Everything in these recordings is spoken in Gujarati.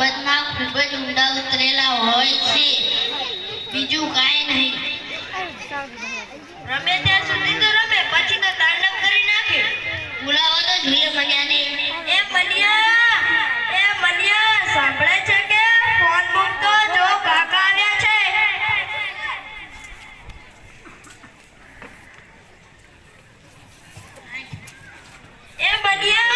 બાબતમાં ખૂબ જ ઊંડા ઉતરેલા હોય છે. બીજું કાંઈ નહીં. રમે ત્યાં સુધી તો રમે પછી તો તાંડવ કરી નાખે. બોલાવો તો જોઈએ મન્યાને એ મન્યા એ મનિયા સાંભળે છે કે ફોન મૂકતો જો કાકા આવ્યા છે? એ મનિયા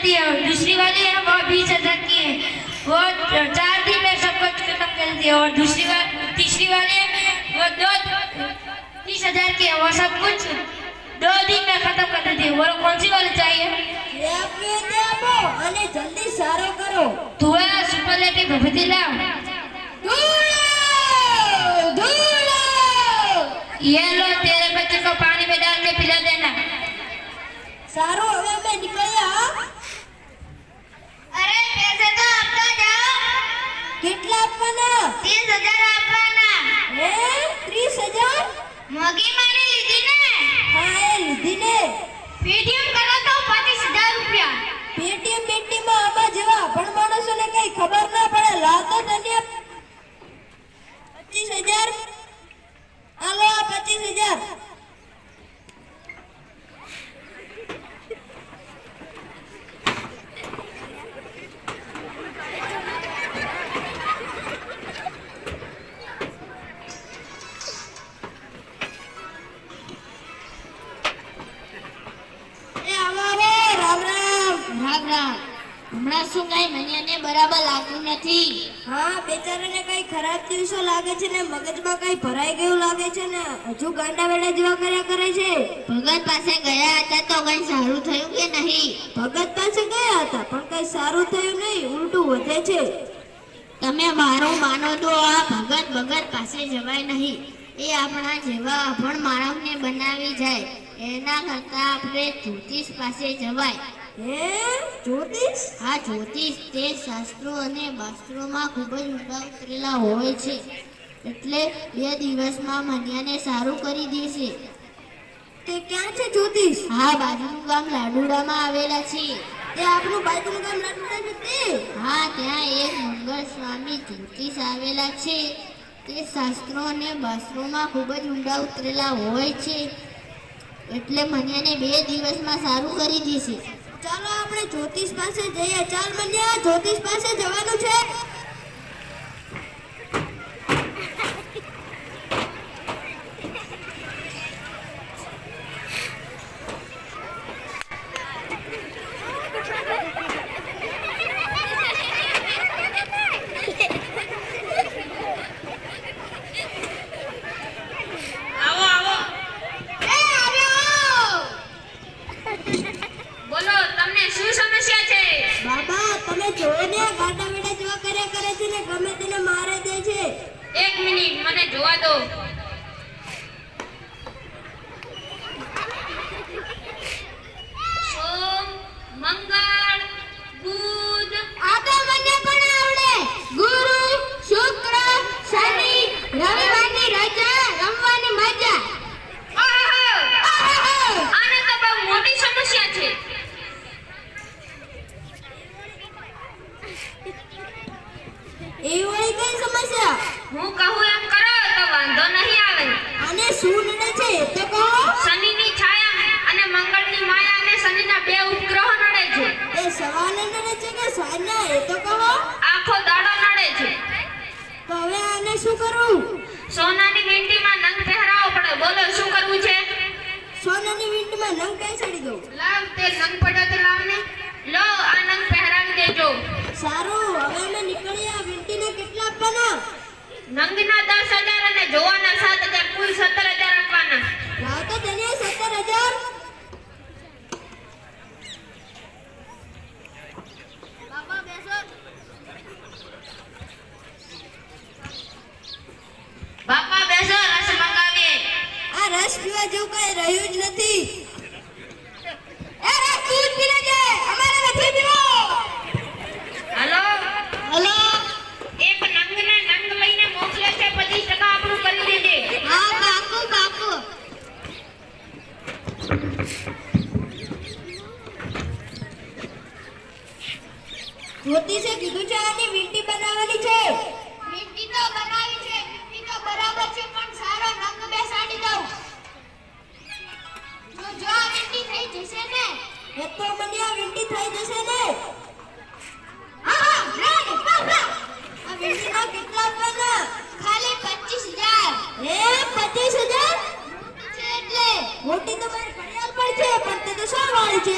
कर देती है और दूसरी वाली है वो बीस हजार की है वो चार दिन में सब कुछ खत्म कर देती है और दूसरी वाली तीसरी वाली है वो दो तीस हजार की है वो सब कुछ दो दिन में खत्म कर देती है वो कौन सी वाली चाहिए જે આપ્યું તે આપો અને જલ્દી સારો કરો धुआ सुपरलेटिव भभूति लाओ ધૂળો ધૂળો ये लो तेरे बच्चे को पानी में डाल के पिला देना સારું હવે અમે નીકળ્યા હા? અરે પૈસે તો આપતો જાઓ. કેટલા આપવાના? 30000 આપવાના. હે? 30000 મોગી માને લીધી ને? હા એ લીધી ને. પેટીએમ કરો તો 25000 રૂપિયા. પેટીએમ બેટીમાં આવા જેવા પણ માણસોને કઈ ખબર ના પડે. લાતો તને 25000 આલો હજાર. પણ હમણાં શું કઈ મહિયાને બરાબર લાગતું નથી. હા બેચારાને કઈ ખરાબ દિવસો લાગે છે ને મગજમાં કઈ ભરાઈ ગયું લાગે છે ને હજુ ગાંડા વેડા જેવા કર્યા કરે છે. ભગત પાસે ગયા હતા તો કઈ સારું થયું કે નહીં? ભગત પાસે ગયા હતા પણ કઈ સારું થયું નહીં ઉલટું વધે છે. તમે મારું માનો તો આ ભગત ભગત પાસે જવાય નહીં. એ આપણા જેવા પણ માણસને બનાવી જાય. એના કરતાં આપણે જ્યોતિષ પાસે જવાય. હે? જ્યોતિષ? હા જ્યોતિષ તે શાસ્ત્રો અને શાસ્ત્રોમાં ખૂબ જ ઊંડા ઉતરેલા હોય છે. એટલે બે દિવસમાં મન્યાને સારું કરી દેશે તે ક્યાં છે જ્યોતિષ? હા બાજુનું ગામ લાડુડામાં આવેલા છે. તે આપણું બાજુનું ગામ લાડુડા છે તે? હા ત્યાં એક મંગળ સ્વામી જ્યોતિષ આવેલા છે. તે શાસ્ત્રો અને શાસ્ત્રોમાં ખૂબ જ ઊંડા ઉતરેલા હોય છે. એટલે મન્યાને બે દિવસમાં સારું કરી દેશે. ચાલો આપણે જ્યોતિષ પાસે જઈએ. ચાલ મને જ્યોતિષ પાસે જવાનું છે આવો આવો બોલો તમને શું સમસ્યા છે બાબા તમે જોવો ને ગાંડા વેડા જેવા કર્યા કરે છે ને ગમે તેને મારે દે છે એક મિનિટ મને જોવા દો સોમ મંગળ બુધ આ તો મને પણ આવડે ગુરુ શુક્ર શનિ રવિવારની રજા રમવાની મજા આહાહા! આને તો બહુ મોટી સમસ્યા છે એ વળી કઈ સમસ્યા હું કહું એમ કરો તો વાંધો નહીં આવે આને શું નડે છે એ તો કહો શનિની છાયા અને મંગળની માયા અને શનિના બે ઉપગ્રહો નડે છે એ સવારે નડે છે કે સાંજના એ તો કહો આખો દાડો નડે છે તો હવે આને શું કરવું સોનાની વીંટીમાં નંગ પહેરાવો પડે બોલો શું કરવું છે સોનાની વીંટમાં નંગ બેસાડી દઉં લાવ તે નંગ પડ્યો તે લાવ ને લો આ નંગ પહેરાવી દેજો સારું હવે અમે નીકળીએ આ વીંટીને કેટલા આપવાના? નંગના દસ અને જોવાના સાત કુલ સત્તર આપવાના. લાવ તો ધનિયા સત્તર બાબા બેસો. બાપા બેસો રસ મંગાવીએ. આ રસ પીવા જેવું કઈ રહ્યું જ નથી. એ રસ તું જ પી અમારે નથી પીવો હલો હલો એક નંગને નંગ લઈને મોકલે છે પચીસ ટકા આપણું કરી દેજે હા બાપુ બાપુ જ્યોતિષે કીધું છે આની વીંટી બનાવવાની છે? મીઠી તો બનાવી છે તો બરાબર છે પણ સારો રંગ બેસાડી દઉં. જો જો આ મીઠી થઈ જશે ને? એ તો મને આ વીંટી થઈ જશે ને? મોટી તો મારી ઘડિયાળ પર છે પણ તે તો પણ આ સોનાની છે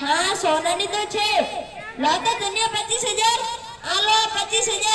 હા સોનાની તો છે. લો તો ધનિયા પચીસ હજાર આલો પચીસ હજાર.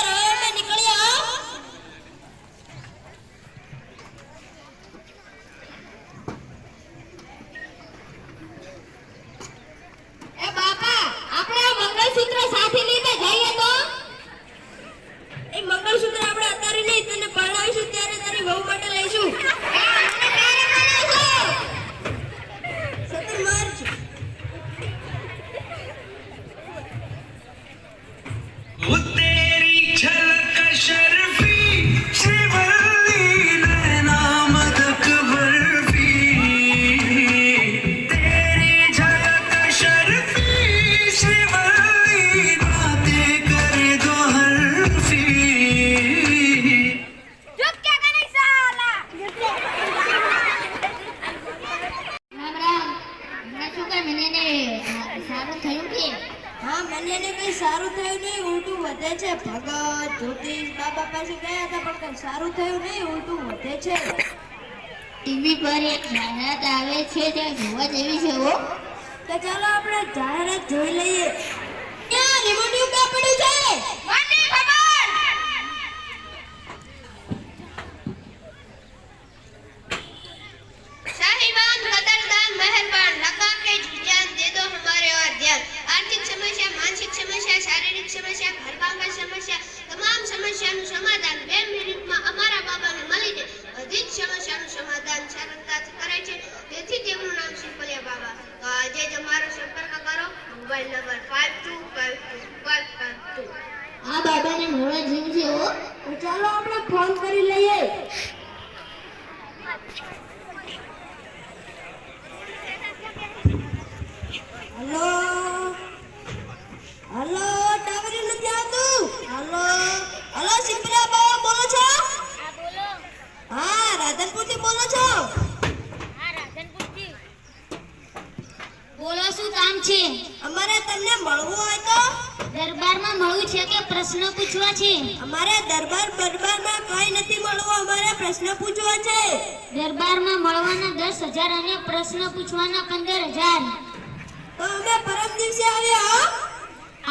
હલો? હલો ટાવરી નથી આવતું? હલો? હલો સિંપરા બોલો છો? હા બોલો. બોલો છો? બોલો શું કામ છે? અમારે તમને મળવું હોય તો? દરબારમાં મળવું છે કે પ્રશ્ન પૂછવા છે? અમારે દરબાર દરબારમાં કઈ નથી મળવું અમારે પ્રશ્ન પૂછવા છે. દરબારમાં મળવાના દસ હજાર અને પ્રશ્ન પૂછવાના પંદર હજાર. આપણે પરમ દિવસે આવ્યા.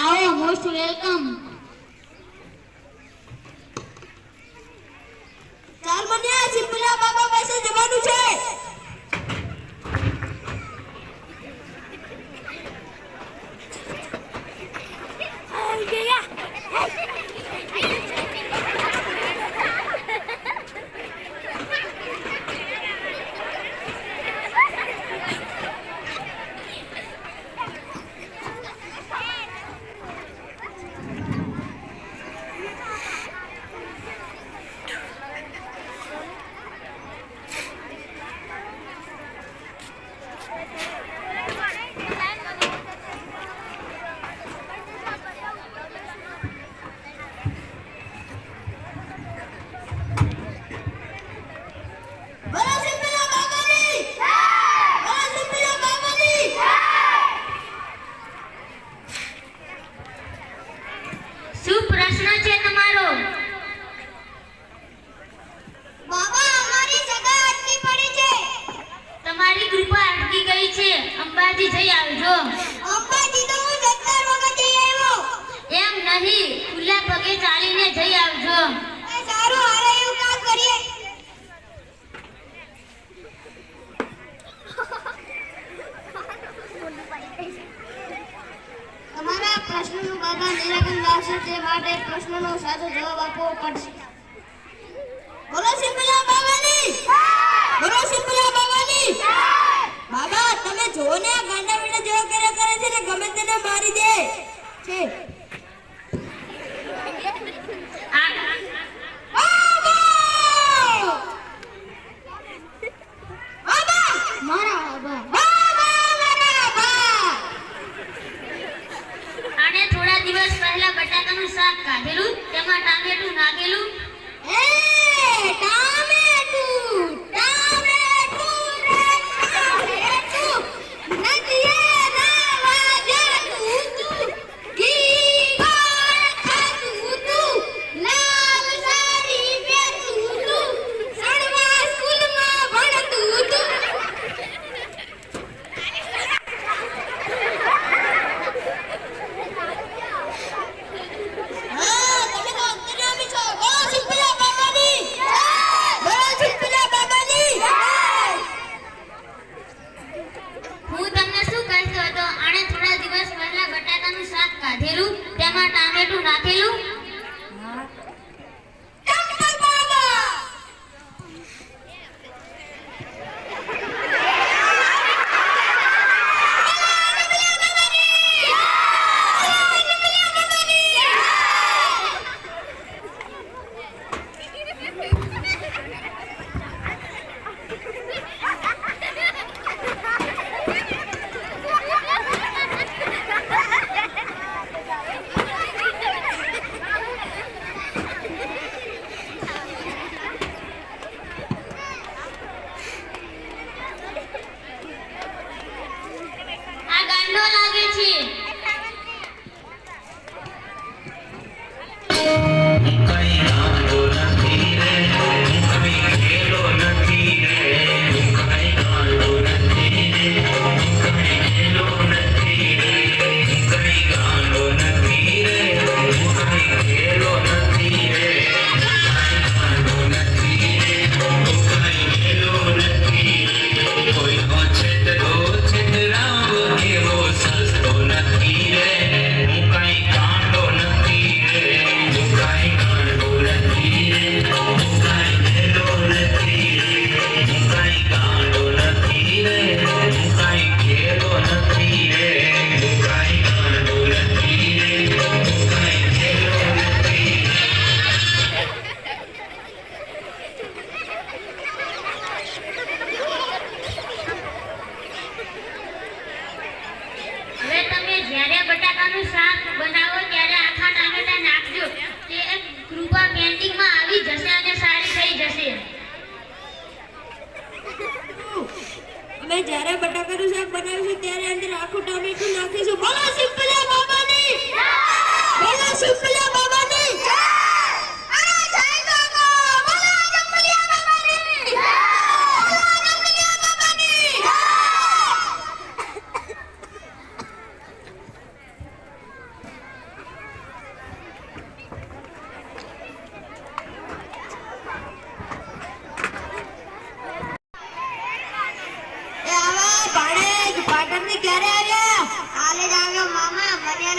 આવો મોસ્ટ વેલકમ શાક કાઢેલું તેમાં ટામેટું નાખેલું.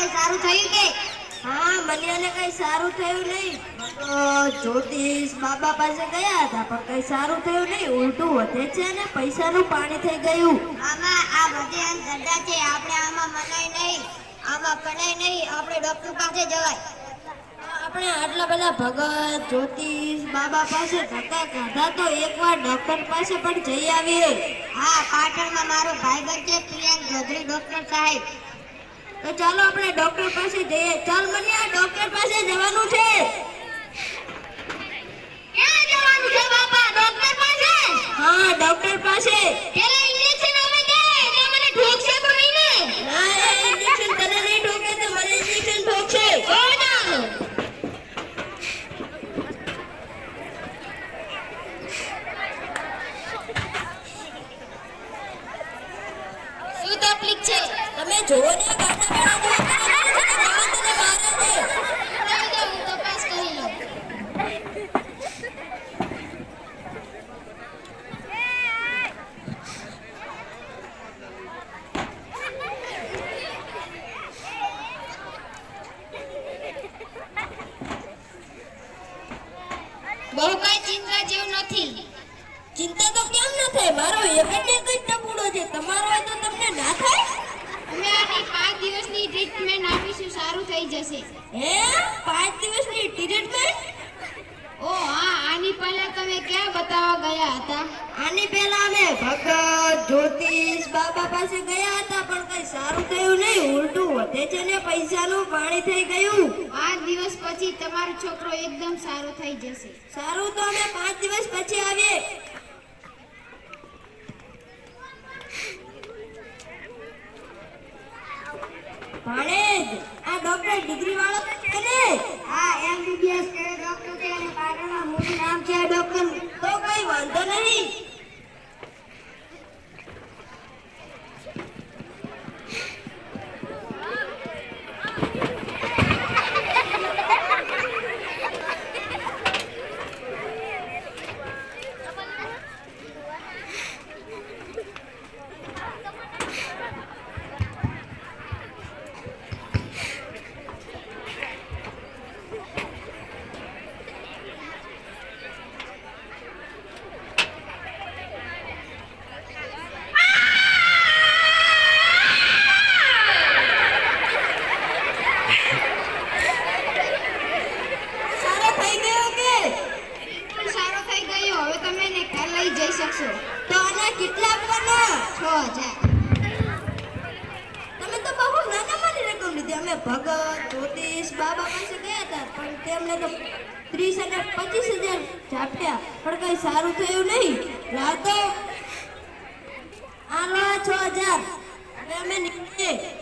મને સારું થયું કે? હા મલિયાને કઈ સારું થયું નહીં. તો જ્યોતિષ બાબા પાસે ગયા હતા પણ કઈ સારું થયું નહીં. ઉલટું વધે છે અને પૈસાનું પાણી થઈ ગયું. આમાં આ બધી અંધશ્રદ્ધા છે. આપણે આમાં મનાય નહીં. આમાં પડાય નહીં. આપણે ડોક્ટર પાસે જવાય. આપણે આટલા બધા ભગત જ્યોતિષ બાબા પાસે ધક્કા કાઢા તો એકવાર ડોક્ટર પાસે પણ જઈ આવીએ. હા પાટણમાં મારો ભાઈબંધ છે પ્રિયાંક ગધરી ડોક્ટર સાહેબ. તો ચાલો આપણે ડોક્ટર પાસે જઈએ. ચાલ મલિયા ડોક્ટર પાસે જવાનું છે ક્યાં જવાનું છે બાપા ડોક્ટર પાસે હા ડોક્ટર પાસે પેલા ઇન્જેક્શન આવે દે એટલે મને ઠોકશે તો નહીં ને ના એ ઇન્જેક્શન તને નહીં ઠોકે તો મને ઇન્જેક્શન ઠોકશે ઓ ચાલો શું તકલીફ છે તમે જોવો ને ગાડા વાળા જોવો ને, તમે તને મારે છે. તમે જાઓ, હું તપાસ કરી લઉં બહુ કઈ ચિંતા જેવું નથી. ચિંતા તો કેમ ન થાય? મારો એક જ એક જ ટપુડો છે. તમારો હોય તો તમને ના થાય? અમે આની પાંચ દિવસની ટ્રીટમેન્ટ આપીશું. સારું થઈ જશે. હે? પાંચ દિવસની ટ્રીટમેન્ટ ઓ હા આની પહેલા તમે ક્યાં બતાવવા ગયા હતા? આની પહેલા અમે ભગત જ્યોતિષ બાબા પાસે ગયા હતા પણ કઈ સારું થયું નહીં. ઉલટું વધે છે ને પૈસાનું પાણી થઈ ગયું. પાંચ દિવસ પછી તમારો છોકરો એકદમ સારો થઈ જશે. સારું તો અમે પાંચ દિવસ પછી આવીએ ભાણેજ આ ડોક્ટર ડિગ્રી વાળો તો છે ને હા એમબીબીએસ કરે ડોક્ટર છે અને પાટણમાં મોટું નામ છે આ ડોક્ટર તો કઈ વાંધો નહીં સારો થઈ ગયો કે બિલકુલ સારો થઈ ગયો હવે તમે એને ઘર લઈ જઈ શકશો તો આના કેટલા આપવાના છ હજાર તમે તો બહુ નાના માની રકમ લીધી અમે ભગત જ્યોતિષ બાબા પાસે ગયા હતા પણ તેમને તો ત્રીસ અને પચીસ હજાર. ઝાપટ્યા પણ કઈ સારું થયું નહીં. રાતો આ લો છ હજાર. અને અમે નીકળીએ.